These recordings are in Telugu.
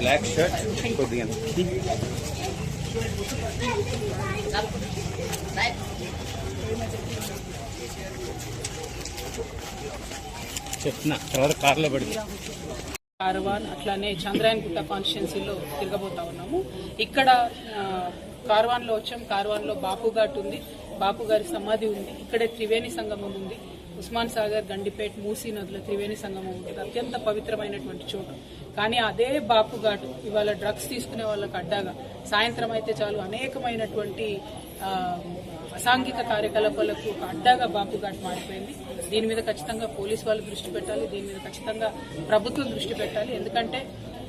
బ్లాక్ షర్ట్ కొద్దిగా చెప్తున్నా తర్వాత కార్లో పడింది. కార్వాన్ అట్లానే చంద్రాయన్ గుట్ట కాన్స్టిట్యున్సీలో తిరగబోతా ఉన్నాము. ఇక్కడ కార్వాన్లో వచ్చాం. కార్వాన్లో బాపు ఘాట్ ఉంది. బాపు గారి సమాధి ఉంది. ఇక్కడే త్రివేణి సంగమం ఉంది. ఉస్మాన్ సాగర్ గండిపేట్ మూసీ నదుల త్రివేణి సంగమం ఉంటుంది. అత్యంత పవిత్రమైనటువంటి చోటు. కానీ అదే బాపు ఘాటు ఇవాళ డ్రగ్స్ తీసుకునే వాళ్ళకి అడ్డాగా సాయంత్రం అయితే చాలు అనేకమైనటువంటి అసాంఘిక కార్యకలాపాలకు ఒక అడ్డాగా బాపు ఘాట్ మారిపోయింది. దీని మీద ఖచ్చితంగా పోలీస్ వాళ్ళు దృష్టి పెట్టాలి. దీని మీద ఖచ్చితంగా ప్రభుత్వం దృష్టి పెట్టాలి. ఎందుకంటే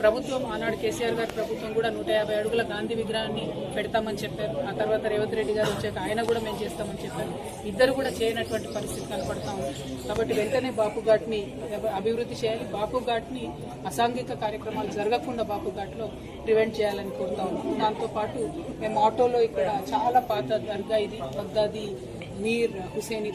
ప్రభుత్వం ఆనాడు కేసీఆర్ గారి ప్రభుత్వం కూడా నూట యాభై అడుగుల గాంధీ విగ్రహాన్ని పెడతామని చెప్పారు. ఆ తర్వాత రేవంత్ రెడ్డి గారు వచ్చాక ఆయన కూడా మేము చేస్తామని చెప్పారు. ఇద్దరు కూడా చేయనటువంటి పరిస్థితి కనపడతా ఉంది. కాబట్టి వెంటనే బాపు ఘాట్ని అభివృద్ధి చేయాలి. బాపు ఘాట్ని అసాంఘిక కార్యక్రమాలు జరగకుండా బాపు ఘాట్లో ప్రివెంట్ చేయాలని కోరుతా ఉన్నాం. దాంతోపాటు మేము ఆటోలో ఇక్కడ చాలా పాత దర్గా ఇది బగ్దాది మీర్ హుసేని